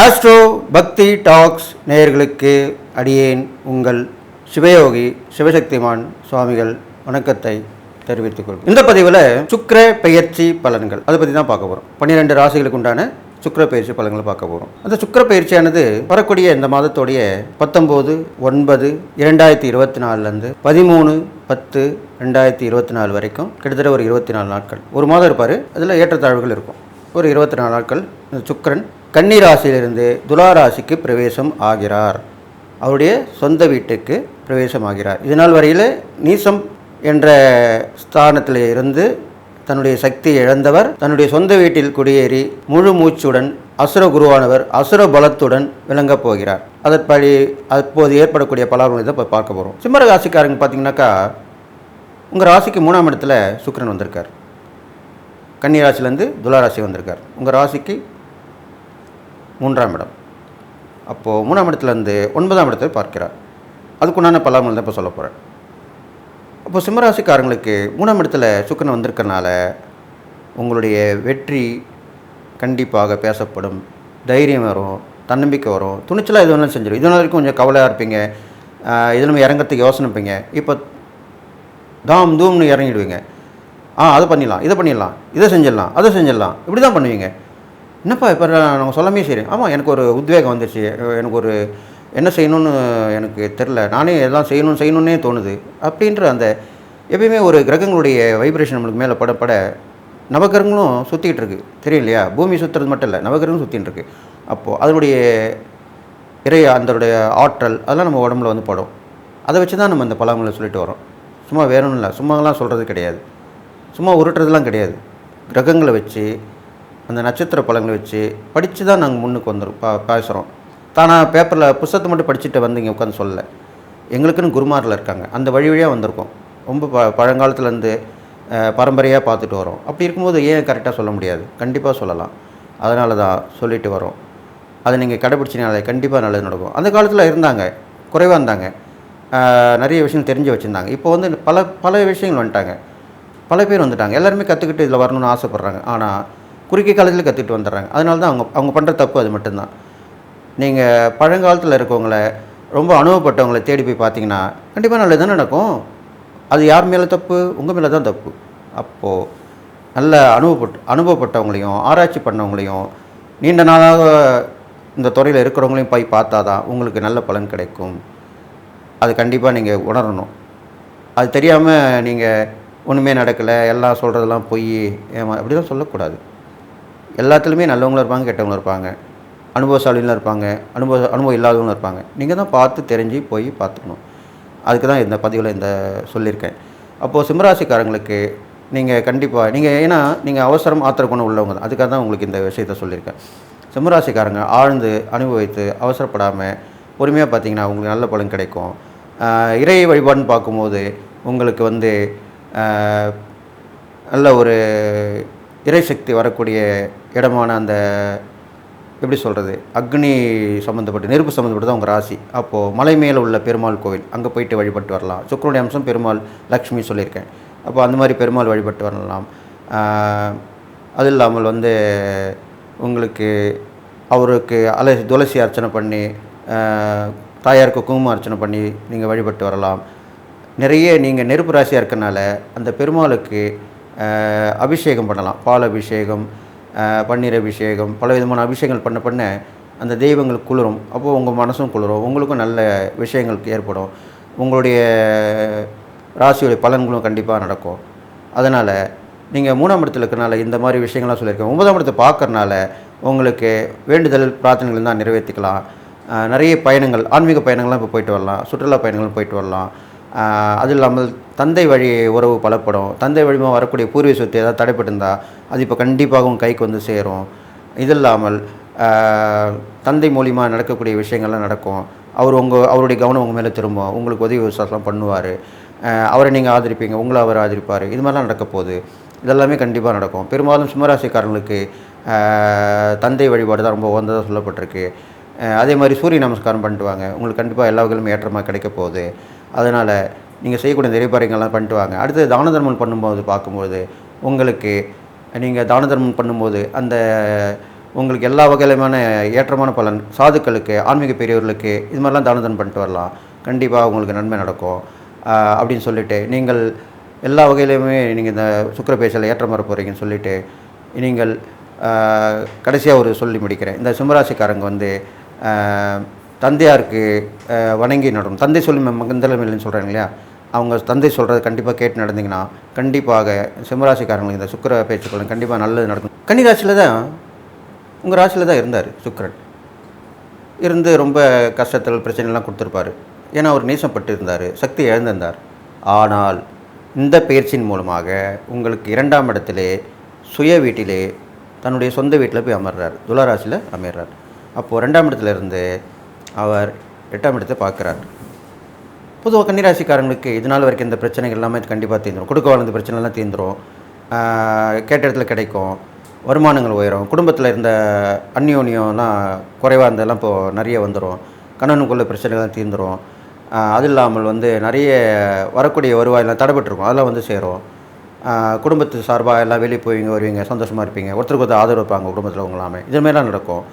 Astro பக்தி tax நேயர்களுக்கு அடியேன் உங்கள் சிவயோகி சிவசக்திமான் சுவாமிகள் வணக்கத்தை தெரிவித்துக் கொள்கிறேன். இந்த பதிவில் சுக்கர பெயர்ச்சி பலன்கள் அதை பற்றி தான் பார்க்க போகிறோம் பன்னிரெண்டு ராசிகளுக்கு உண்டான சுக்கிர பயிற்சி பலன்களை பார்க்க போகிறோம் அந்த சுக்கர பயிற்சியானது வரக்கூடிய இந்த மாதத்துடைய பத்தொம்போது ஒன்பது இரண்டாயிரத்தி இருபத்தி நாலுலேருந்து பதிமூணு பத்து ரெண்டாயிரத்தி இருபத்தி நாலு வரைக்கும் கிட்டத்தட்ட ஒரு இருபத்தி நாலு நாட்கள். ஒரு மாதம் இருப்பார் அதில் ஏற்றத்தாழ்வுகள் இருக்கும். ஒரு இருபத்தி நாலு நாட்கள் இந்த சுக்கிரன் கன்னிராசியிலிருந்து ராசியிலிருந்து பிரவேசம் ஆகிறார். அவருடைய சொந்த வீட்டுக்கு பிரவேசம் ஆகிறார் இதனால் வரையில் நீசம் என்ற ஸ்தானத்தில் இருந்து தன்னுடைய சக்தி இழந்தவர் தன்னுடைய சொந்த வீட்டில் குடியேறி முழு மூச்சுடன் அசுர குருவானவர் அசுர பலத்துடன் விளங்கப் போகிறார். அதற்படி அப்போது ஏற்படக்கூடிய பலாபலங்களை இதை பார்க்க போகிறோம் சிம்மர ராசிக்காரங்க பார்த்தீங்கன்னாக்கா உங்கள் ராசிக்கு மூணாம் இடத்துல சுக்கரன் வந்திருக்கார். கன்னி ராசிலேருந்து வந்திருக்கார். உங்கள் ராசிக்கு மூன்றாம் இடம். அப்போது மூணாம் இடத்துலேருந்து ஒன்பதாம் இடத்தை பார்க்கிறார். அதுக்குண்டான பலாமல் தான் இப்போ சொல்ல போகிறேன் அப்போ சிம்மராசிக்காரங்களுக்கு மூணாம் இடத்துல சுக்கன் வந்திருக்கனால உங்களுடைய வெற்றி கண்டிப்பாக பேசப்படும். தைரியம் வரும் தன்னம்பிக்கை வரும். துணிச்சலாக எது வேணாலும் செஞ்சிடும் இது வரைக்கும் கொஞ்சம் கவலையாக இருப்பீங்க. ஆஹ் இது இறங்கிறதுக்கு யோசனை இருப்பீங்க. இப்போ தாம் தூம்னு இறங்கிடுவீங்க. ஆ அதை பண்ணிடலாம் இதை பண்ணிடலாம் இதை செஞ்சிடலாம் அதை செஞ்சிடலாம். இப்படி தான் பண்ணுவீங்க. என்னப்பா இப்போ நாங்கள் சொல்லாமே சரி ஆமாம் எனக்கு ஒரு உத்வேகம் வந்துச்சு எனக்கு ஒரு என்ன செய்யணும்னு எனக்கு தெரில நானே எல்லாம் செய்யணும் செய்யணுன்னே தோணுது. அப்படின்ற அந்த எப்பயுமே ஒரு கிரகங்களுடைய வைப்ரேஷன் நம்மளுக்கு மேலே பட பட நவகிரகங்களும் சுற்றிக்கிட்டு இருக்குது தெரியும் இல்லையா பூமி சுற்றுறது மட்டும் இல்லை நவகிரகம் சுற்றின்னு இருக்கு. அப்போது அதனுடைய இறை அதனுடைய ஆற்றல் அதெல்லாம் நம்ம உடம்புல வந்து படும். அதை வச்சு தான் நம்ம இந்த பழங்களை சொல்லிட்டு வரோம். சும்மா வேணும்னு இல்லை. சும்மாலாம் சொல்கிறது கிடையாது. சும்மா உருட்டுறதுலாம் கிடையாது. கிரகங்களை வச்சு அந்த நட்சத்திர பழங்களை வச்சு படித்து தான் நாங்கள் முன்னுக்கு வந்துடும் பா பேசுகிறோம் தானாக பேப்பரில் புத்தகத்தை மட்டும் படிச்சுட்டு வந்து இங்கே உட்காந்து சொல்லலை. எங்களுக்குன்னு குருமாரில் இருக்காங்க. அந்த வழி வழியாக வந்திருக்கோம். ரொம்ப ப பழங்காலத்துலேருந்து பரம்பரையாக பார்த்துட்டு வரோம். அப்படி இருக்கும்போது ஏன் கரெக்டாக சொல்ல முடியாது? கண்டிப்பாக சொல்லலாம். அதனால தான் சொல்லிட்டு வரோம். அதை நீங்கள் கடைப்பிடிச்சினாலே கண்டிப்பாக நல்லது நடக்கும். அந்த காலத்தில் இருந்தாங்க. குறைவாக இருந்தாங்க. நிறைய விஷயம் தெரிஞ்சு வச்சுருந்தாங்க. இப்போ வந்து பல பல விஷயங்கள் வந்துட்டாங்க. பல பேர் வந்துட்டாங்க. எல்லாருமே கற்றுக்கிட்டு இதில் வரணும்னு ஆசைப்பட்றாங்க. ஆனால் குறுகிய காலத்தில் கற்றுட்டு வந்துடுறாங்க. அதனால தான் அவங்க அவங்க பண்ணுற தப்பு அது மட்டும்தான். நீங்கள் பழங்காலத்தில் இருக்கவங்கள ரொம்ப அனுபவப்பட்டவங்களை தேடி போய் பார்த்தீங்கன்னா கண்டிப்பாக நல்லது தான் நடக்கும். அது யார் மேலே தப்பு? உங்கள் மேலே தான் தப்பு. அப்போது நல்ல அனுபவப்பட்டு அனுபவப்பட்டவங்களையும் ஆராய்ச்சி பண்ணவங்களையும் நீண்ட நாளாக இந்த துறையில் இருக்கிறவங்களையும் போய் பார்த்தா தான் உங்களுக்கு நல்ல பலன் கிடைக்கும். அது கண்டிப்பாக நீங்கள் உணரணும். அது தெரியாமல் நீங்கள் ஒன்றுமே நடக்கலை எல்லாம் சொல்கிறதெல்லாம் பொய் ஏமா அப்படி தான் சொல்லக்கூடாது. எல்லாத்துலேயுமே நல்லவங்களும் இருப்பாங்க கெட்டவங்களும் இருப்பாங்க. அனுபவசாலிகளும் இருப்பாங்க அனுபவ அனுபவம் இல்லாதவங்களும் இருப்பாங்க. நீங்கள் தான் பார்த்து தெரிஞ்சு போய் பார்த்துக்கணும். அதுக்கு தான் இந்த பதிவில் இந்த சொல்லியிருக்கேன். அப்போது சிம்மராசிக்காரங்களுக்கு நீங்கள் கண்டிப்பாக நீங்கள் ஏன்னா நீங்கள் அவசரம் ஆத்திரக்குணம் உள்ளவங்க தான். அதுக்காக தான் உங்களுக்கு இந்த விஷயத்த சொல்லியிருக்கேன். சிம்மராசிக்காரங்க ஆழ்ந்து அனுபவித்து அவசரப்படாமல் பொறுமையாக பார்த்தீங்கன்னா உங்களுக்கு நல்ல பலன் கிடைக்கும். இறை வழிபாடுன்னு பார்க்கும்போது உங்களுக்கு வந்து நல்ல ஒரு இறை சக்தி வரக்கூடிய இடமான அந்த எப்படி சொல்கிறது அக்னி சம்மந்தப்பட்டு நெருப்பு சம்மந்தப்பட்டு தான் உங்கள் ராசி. அப்போது மலை மேலே உள்ள பெருமாள் கோவில் அங்கே போயிட்டு வழிபட்டு வரலாம். சுக்கரனுடைய அம்சம் பெருமாள் லக்ஷ்மி சொல்லியிருக்கேன். அப்போ அந்த மாதிரி பெருமாள் வழிபட்டு வரலாம். அது இல்லாமல் வந்து உங்களுக்கு அவருக்கு அலை துளசி அர்ச்சனை பண்ணி தாயாருக்கு குங்குமம் அர்ச்சனை பண்ணி நீங்கள் வழிபட்டு வரலாம். நிறைய நீங்கள் நெருப்பு ராசியாக இருக்கனால அந்த பெருமாளுக்கு அபிஷேகம் பண்ணலாம். பால் அபிஷேகம் பன்னீர் அபிஷேகம் பல விதமான அபிஷேகங்கள் பண்ண பண்ண அந்த தெய்வங்கள் குளிரும். அப்போது உங்கள் மனசும் குளிரும். உங்களுக்கும் நல்ல விஷயங்கள் ஏற்படும். உங்களுடைய ராசியுடைய பலன்களும் கண்டிப்பாக நடக்கும். அதனால் நீங்கள் மூணாம் இடத்துல இருக்கிறனால இந்த மாதிரி விஷயங்கள்லாம் சொல்லியிருக்கேன். ஒன்பதாம் இடத்தை பார்க்கறனால உங்களுக்கு வேண்டுதல் பிரார்த்தனைகள் தான் நிறைவேற்றிக்கலாம். நிறைய பயணங்கள் ஆன்மீக பயணங்கள்லாம் இப்போ போயிட்டு வரலாம். சுற்றுலா பயணங்களும் போயிட்டு வரலாம். அது இல்லாமல் தந்தை வழி உறவு பலப்படும். தந்தை வழிமா வரக்கூடிய பூர்வீக சொத்து ஏதாவது தடைப்பட்டிருந்தா அது இப்போ கண்டிப்பாக உங்கள் கைக்கு வந்து சேரும். இது இல்லாமல் தந்தை மூலிமா நடக்கக்கூடிய விஷயங்கள்லாம் நடக்கும். அவர் உங்கள் அவருடைய கவனம் உங்கள் மேலே திரும்பும். உங்களுக்கு உதவி விசாரம் பண்ணுவார். அவரை நீங்கள் ஆதரிப்பீங்க. உங்களை அவர் ஆதரிப்பார். இது மாதிரிலாம் நடக்க போகுது. இதெல்லாமே கண்டிப்பாக நடக்கும். பெரும்பாலும் சிம்மராசிக்காரங்களுக்கு தந்தை வழிபாடு தான் ரொம்ப உகந்ததாக சொல்லப்பட்டிருக்கு. அதே மாதிரி சூரிய நமஸ்காரம் பண்ணிட்டு வாங்க. உங்களுக்கு கண்டிப்பாக எல்லா வகையிலும் ஏற்றமாக கிடைக்க போகுது. அதனால் நீங்கள் செய்யக்கூடிய நிறைபாரியங்கள்லாம் பண்ணிட்டு வாங்க. அடுத்து தான தர்மம் பண்ணும்போது பார்க்கும்போது உங்களுக்கு நீங்கள் தான தர்மம் பண்ணும்போது அந்த உங்களுக்கு எல்லா வகையிலுமான ஏற்றமான பலன் சாதுக்களுக்கு ஆன்மீக பெரியவர்களுக்கு இது மாதிரிலாம் தான தர்மம் பண்ணிட்டு வரலாம். கண்டிப்பாக உங்களுக்கு நன்மை நடக்கும். அப்படின்னு சொல்லிவிட்டு நீங்கள் எல்லா வகையிலையுமே நீங்கள் இந்த சுக்கிர பேச்சில் ஏற்றம் வர போகிறீங்கன்னு சொல்லிவிட்டு நீங்கள் கடைசியாக ஒரு சொல்லி முடிக்கிறேன். இந்த சிம்மராசிக்காரங்க வந்து தந்தையாருக்கு வணங்கி நடணும். தந்தை சொல்லி மகந்தலமில்லைன்னு சொல்கிறாங்க இல்லையா? அவங்க தந்தை சொல்கிறத கண்டிப்பாக கேட்டு நடந்தீங்கன்னா கண்டிப்பாக சிம்மராசிக்காரங்களுக்கு இந்த சுக்கர பேச்சுக்களும் கண்டிப்பாக நல்லது நடக்கும். கன்னிராசியில் தான் உங்கள் ராசியில் தான் இருந்தார் சுக்கரன். இருந்து ரொம்ப கஷ்டத்தில் பிரச்சனைலாம் கொடுத்துருப்பாரு. ஏன்னா அவர் நேசப்பட்டு இருந்தார் சக்தி இழந்திருந்தார். ஆனால் இந்த பயிற்சியின் மூலமாக உங்களுக்கு இரண்டாம் இடத்திலே சுய வீட்டிலே தன்னுடைய சொந்த வீட்டில் போய் அமர்றார். துளாராசியில் அமர்றார். அப்போது ரெண்டாம் இடத்துல இருந்து அவர் எட்டாம் இடத்தை பார்க்குறார். பொதுவாக கன்னிராசிக்காரங்களுக்கு இது நாள் வரைக்கும் இந்த பிரச்சனைகள் எல்லாமே கண்டிப்பாக தீர்ந்துடும் கொடுக்க வளர்ந்த பிரச்சனைலாம் தீர்ந்துடும் கேட்ட இடத்துல கிடைக்கும். வருமானங்கள் உயரும். குடும்பத்தில் இருந்த அந்யோன்யம்லாம் குறைவாக இருந்ததெல்லாம் இப்போது நிறைய வந்துடும் கணவனுக்குள்ள பிரச்சனைகள்லாம் தீர்ந்துடும் அது இல்லாமல் வந்து நிறைய வரக்கூடிய வருவாயெல்லாம் தடைபட்டுருக்கும். அதெல்லாம் வந்து சேரும். குடும்பத்து சார்பாக எல்லாம் வெளியே போவீங்க வருவீங்க சந்தோஷமாக இருப்பீங்க. ஒருத்தருக்கு ஒருத்தர் ஆதரவு வைப்பாங்க குடும்பத்தில் உங்களாமே இது மாதிரிலாம் நடக்கும்.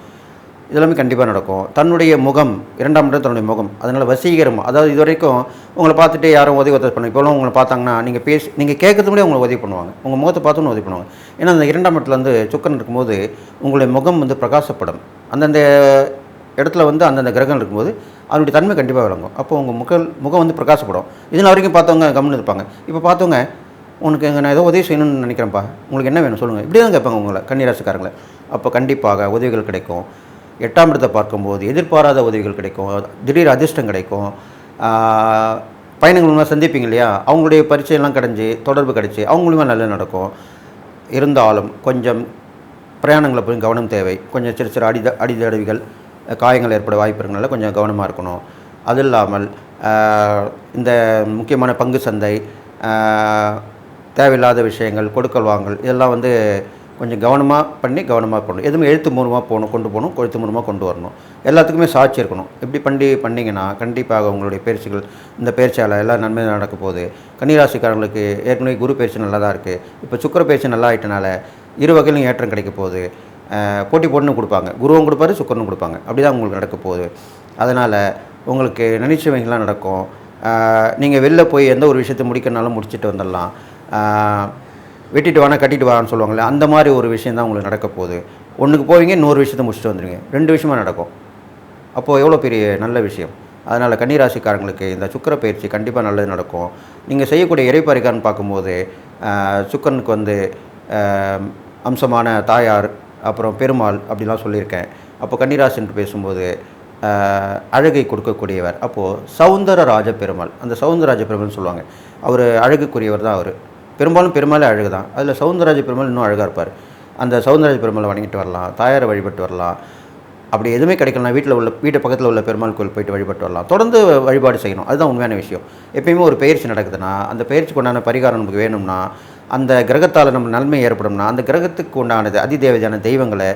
இதெல்லாமே கண்டிப்பாக நடக்கும். தன்னுடைய முகம் இரண்டாம் இடம் தன்னுடைய முகம். அதனால் வசீகரம் அதாவது இது வரைக்கும் உங்களை பார்த்துட்டு யாரும் உதவி உதவி பண்ண இப்போலாம் உங்களை பார்த்தாங்கன்னா நீங்கள் பேசி நீங்கள் கேட்கறது முடியும் உங்களை உதவி பண்ணுவாங்க. உங்கள் முகத்தை பார்த்து உதவி பண்ணுவாங்க. ஏன்னா அந்த இரண்டாம் இடத்துல வந்து சுக்கரன் இருக்கும்போது உங்களுடைய முகம் வந்து பிரகாசப்படும். அந்தந்த இடத்துல வந்து அந்தந்த கிரகம் இருக்கும்போது அதனுடைய தன்மை கண்டிப்பாக விளங்கும். அப்போ உங்கள் முக முகம் வந்து பிரகாசப்படும். இதனால் வரைக்கும் பார்த்தவங்க கம்முன்னு இருப்பாங்க. இப்போ பார்த்தவங்க உனக்கு நான் ஏதோ உதவி செய்யணும்னு நினைக்கிறேன்ப்பா. உங்களுக்கு என்ன வேணும் சொல்லுங்கள் இப்படி தான் கேட்பாங்க உங்களை கன்னிராசிக்காரங்களை. அப்போ கண்டிப்பாக உதவிகள் கிடைக்கும். எட்டாம் இடத்தை பார்க்கும்போது எதிர்பாராத உதவிகள் கிடைக்கும். திடீர் அதிர்ஷ்டம் கிடைக்கும். ஆஹ், பயணங்கள் மூலமாக சந்திப்பீங்க இல்லையா? அவங்களுடைய பரிச்சயம்லாம் கிடைஞ்சி தொடர்பு கிடைச்சி அவங்களுமே நல்லா நடக்கும். இருந்தாலும் கொஞ்சம் பிரயாணங்களை போய் கவனம் தேவை. கொஞ்சம் சிறு சிறு அடித அடிதடவிகள் காயங்கள் ஏற்பட வாய்ப்பு இருக்கனால கொஞ்சம் கவனமாக இருக்கணும். அது இல்லாமல் இந்த முக்கியமான பங்கு சந்தை தேவையில்லாத விஷயங்கள் கொடுக்கல் வாங்கல் இதெல்லாம் வந்து கொஞ்சம் கவனமாக பண்ணி கவனமாக பண்ணணும் எதுவுமே எழுத்து மூலமாக போகணும் கொண்டு போகணும் எழுத்து மூலமாக கொண்டு வரணும். எல்லாத்துக்குமே சாட்சி இருக்கணும். இப்படி பண்ணி பண்ணிங்கன்னா கண்டிப்பாக உங்களுடைய பயிற்சிகள் இந்த பயிற்சியால் எல்லாம் நன்மை நடக்க போகுது. கன்னிராசிக்காரங்களுக்கு ஏற்கனவே குரு பயிற்சி நல்லா தான் இருக்குது இப்போ சுக்கர பயிற்சி நல்லா ஆயிட்டனால இரு வகையிலும் ஏற்றம் கிடைக்க போகுது. போட்டி போட்டுன்னு கொடுப்பாங்க. குருவும் கொடுப்பாரு சுக்கரனும் கொடுப்பாங்க. அப்படி தான் உங்களுக்கு நடக்க போகுது. அதனால் உங்களுக்கு நினைச்சவைகள்லாம் நடக்கும். நீங்கள் வெளில போய் எந்த ஒரு விஷயத்தை முடிக்கணும்னாலும் முடிச்சுட்டு வந்துடலாம். வெட்டிட்டு வானா கட்டிட்டு வான்னு சொல்லுவாங்களே அந்த மாதிரி ஒரு விஷயம் தான் உங்களுக்கு நடக்க போகுது. ஒன்றுக்கு போவீங்க இன்னொரு விஷயத்தை முடிச்சுட்டு வந்துடுவீங்க ரெண்டு விஷயமா நடக்கும். அப்போது எவ்வளோ பெரிய நல்ல விஷயம்? அதனால் கன்னிராசிக்காரங்களுக்கு இந்த சுக்கிர பயிற்சி கண்டிப்பாக நல்லது நடக்கும். நீங்கள் செய்யக்கூடிய இறைப்பறிக்கான்னு பார்க்கும்போது ஆஹ், சுக்கிரனுக்கு வந்து அம்சமான தாயார் அப்புறம் பெருமாள் அப்படிலாம் சொல்லியிருக்கேன். அப்போ கன்னிராசின்ட்டு பேசும்போது அழகை கொடுக்கக்கூடியவர். அப்போது சவுந்தரராஜ பெருமாள். அந்த சவுந்தரராஜ பெருமாள்னு சொல்லுவாங்க. அவர் அழகுக்குரியவர் தான் அவர். பெரும்பாலும் பெருமாளே அழகு தான் அதில் சவுந்தரராஜ பெருமாள் இன்னும் அழகாக இருப்பார். அந்த சவுந்தரராஜ பெருமாளை வணங்கிட்டு வரலாம் தாயாரை வழிபட்டு வரலாம். அப்படி எதுவுமே கிடைக்கலனா வீட்டில் உள்ள வீட்டு பக்கத்தில் உள்ள பெருமாள் கோயில் போயிட்டு வழிபட்டு வரலாம். தொடர்ந்து வழிபாடு செய்யணும். அதுதான் உண்மையான விஷயம். எப்பயுமே ஒரு பயிற்சி நடக்குதுன்னா அந்த பயிற்சிக்கு உண்டான பரிகாரம் நமக்கு வேணும்னா அந்த கிரகத்தால் நம்ம நன்மை ஏற்படும்னா அந்த கிரகத்துக்கு உண்டானது அதிதேவதையான தெய்வங்களை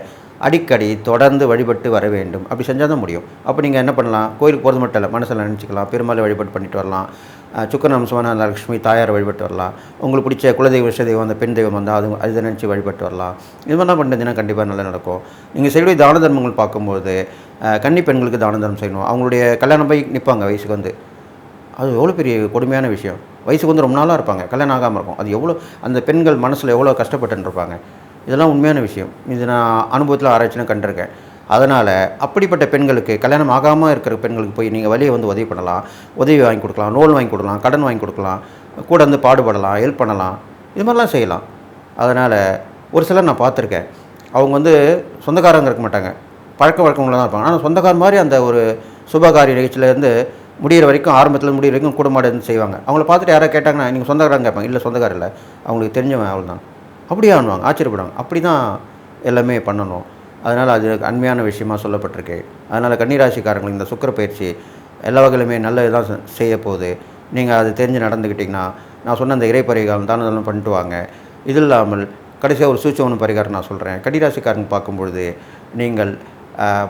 அடிக்கடி தொடர்ந்து வழிபட்டு வர வேண்டும். அப்படி செஞ்சால் தான் முடியும். அப்போ நீங்கள் என்ன பண்ணலாம்? கோயிலுக்கு போகிறது மட்டும் இல்லை மனசில் நினச்சிக்கலாம். பெருமாளை வழிபாடு பண்ணிட்டு வரலாம். சுக்கரம் சுக்கரன் அம்சமான லக்ஷ்மி தாயாரை வழிபட்டு வரலாம். உங்களுக்கு பிடிச்ச குலதெய்வ விஷ தெய்வம் அந்த பெண் தெய்வம் வந்தால் அது அதை நினச்சி வழிபட்டு வரலாம். இது மாதிரிலாம் பண்ணுறதுன்னா கண்டிப்பாக நல்லா நடக்கும். நீங்கள் செய்யக்கூடிய தான தர்மங்கள் பார்க்கும்போது கன்னி பெண்களுக்கு தான தர்மம் செய்யணும். அவங்களுடைய கல்யாணம் போய் நிற்பாங்க வயசுக்கு வந்து. அது எவ்வளோ பெரிய கொடுமையான விஷயம். வயசுக்கு வந்து ரொம்ப நாளாக இருப்பாங்க. கல்யாணம் ஆகாமல் இருக்கும். அது எவ்வளோ அந்த பெண்கள் மனசில் எவ்வளோ கஷ்டப்பட்டுன்னு இருப்பாங்க. இதெல்லாம் உண்மையான விஷயம். இது நான் அனுபவத்தில் ஆராய்ச்சினா கண்டிருக்கேன். அதனால் அப்படிப்பட்ட பெண்களுக்கு கல்யாணம் ஆகாமல் இருக்கிற பெண்களுக்கு போய் நீங்கள் வழியை வந்து உதவி பண்ணலாம். உதவி வாங்கி கொடுக்கலாம் லோன் வாங்கி கொடுக்கலாம் கடன் வாங்கி கொடுக்கலாம் கூட வந்து பாடுபடலாம் ஹெல்ப் பண்ணலாம். இது மாதிரிலாம் செய்யலாம். அதனால் ஒரு சிலர் நான் பார்த்துருக்கேன். அவங்க வந்து சொந்தக்காரங்க இருக்க மாட்டாங்க. பழக்க வழக்கங்கள தான் இருப்பாங்க. ஆனால் சொந்தக்கார மாதிரி அந்த ஒரு சுபகாரிய நிகழ்ச்சியிலேருந்து முடிகிற வரைக்கும் ஆரம்பத்தில் முடிகிற வரைக்கும் குடும்பம் இருந்து செய்வாங்க. அவங்கள பார்த்துட்டு யாராவது கேட்டாங்கன்னா நீங்கள் சொந்தக்காரங்க கேட்பாங்க. இல்லை சொந்தக்காரர் இல்லை. அவங்களுக்கு தெரிஞ்சவன் அவ்வளோதான் தான் அப்படியே ஆனுவாங்க ஆச்சரியப்படுவாங்க. அப்படி தான் எல்லாமே பண்ணணும். அதனால் அது அண்மையான விஷயமா சொல்லப்பட்டிருக்கு. அதனால் கன்னிராசிக்காரங்களுக்கு இந்த சுக்கர பயிற்சி எல்லா வகையிலுமே நல்ல தான் செ- செய்ய போகுது. நீங்கள் அது தெரிஞ்சு நடந்துக்கிட்டிங்கன்னா நான் சொன்ன அந்த இறை பரிகாரம் தான தர்மம் பண்ணிட்டு வாங்க. இது இல்லாமல் கடைசியாக ஒரு சூச்சவன பரிகாரம் நான் சொல்கிறேன் கன்னிராசிக்காரங்க பார்க்கும்பொழுது நீங்கள்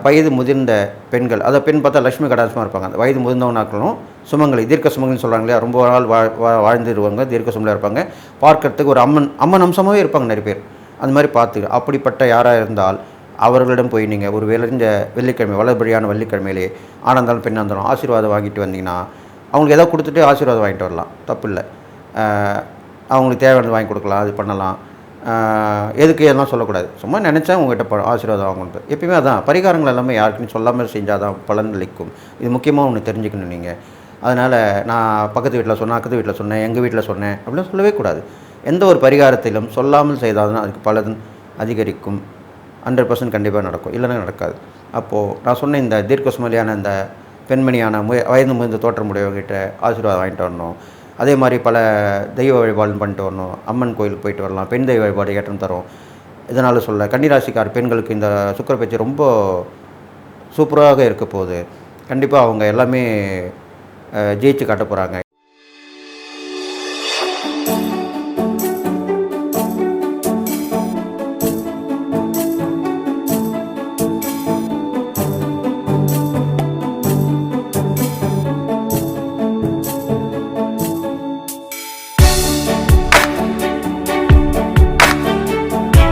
வயது முதிர்ந்த பெண்கள். அதை பெண் பார்த்தா லட்சுமி கடாசமாக இருப்பாங்க. அந்த வயது முதிர்ந்தவனாக்களும் சுமங்கலி தீர்க்க சுமங்கலின்னு சொல்கிறாங்க இல்லையா? ரொம்ப நாள் வாழ் வா- வாழ்ந்துருவாங்க தீர்க்க சுமங்கலாக இருப்பாங்க. பார்க்கறதுக்கு ஒரு அம்மன் அம்மன் அம்சமாகவே இருப்பாங்க நிறைய பேர். அந்த மாதிரி பார்த்து அப்படிப்பட்ட யாராக இருந்தால் அவர்களிடம் போய் நீங்கள் ஒரு விளைஞ்ச வெள்ளிக்கிழமை வளர்படியான வெள்ளிக்கிழமையிலே ஆனந்தாலும் பெண்ணாக இருந்தாலும் ஆசீர்வாதம் வாங்கிட்டு வந்தீங்கன்னா அவங்களுக்கு ஏதோ கொடுத்துட்டு ஆசீர்வாதம் வாங்கிட்டு வரலாம். தப்பு இல்லை அவங்களுக்கு தேவையானது வாங்கி கொடுக்கலாம் அது பண்ணலாம். எதுக்கு எல்லாம் சொல்லக்கூடாது. சும்மா நினச்சா உங்கள்கிட்ட ஆசீர்வாதம் வாங்கணும் எப்பயுமே அதான் பரிகாரங்கள் எல்லாமே யாருக்குன்னு சொல்லாமல் செஞ்சால் தான் பலன் அளிக்கும். இது முக்கியமாக ஒன்று தெரிஞ்சுக்கணும் நீங்கள் அதனால் நான் பக்கத்து வீட்டில் சொன்னேன் அக்கத்து வீட்டில் சொன்னேன் எங்கள் வீட்டில் சொன்னேன் அப்படின்னு சொல்லவே கூடாது. எந்த ஒரு பரிகாரத்திலும் சொல்லாமல் செய்தால்தான் அதுக்கு பலன் அதிகரிக்கும். ஹண்ட்ரட் பர்சன்ட் கண்டிப்பாக நடக்கும். இல்லைனா நடக்காது. அப்போது நான் சொன்ன இந்த தீர்க்க சுமலியான இந்த பெண்மணியான முய வயது முயந்த தோற்றமுடையவங்ககிட்ட ஆசீர்வாதம் வாங்கிட்டு வரணும். அதே மாதிரி பல தெய்வ வழிபாடு பண்ணிட்டு வரணும். அம்மன் கோயிலுக்கு போயிட்டு வரலாம். பெண் தெய்வ வழிபாடு ஏற்றம் தரும். இதனால் சொல்ல கன்னிராசிக்கார் பெண்களுக்கு இந்த சுக்கர பயிற்சி ரொம்ப சூப்பராக இருக்க போகுது. கண்டிப்பாக அவங்க எல்லாமே ஜெயிச்சு காட்ட போகிறாங்க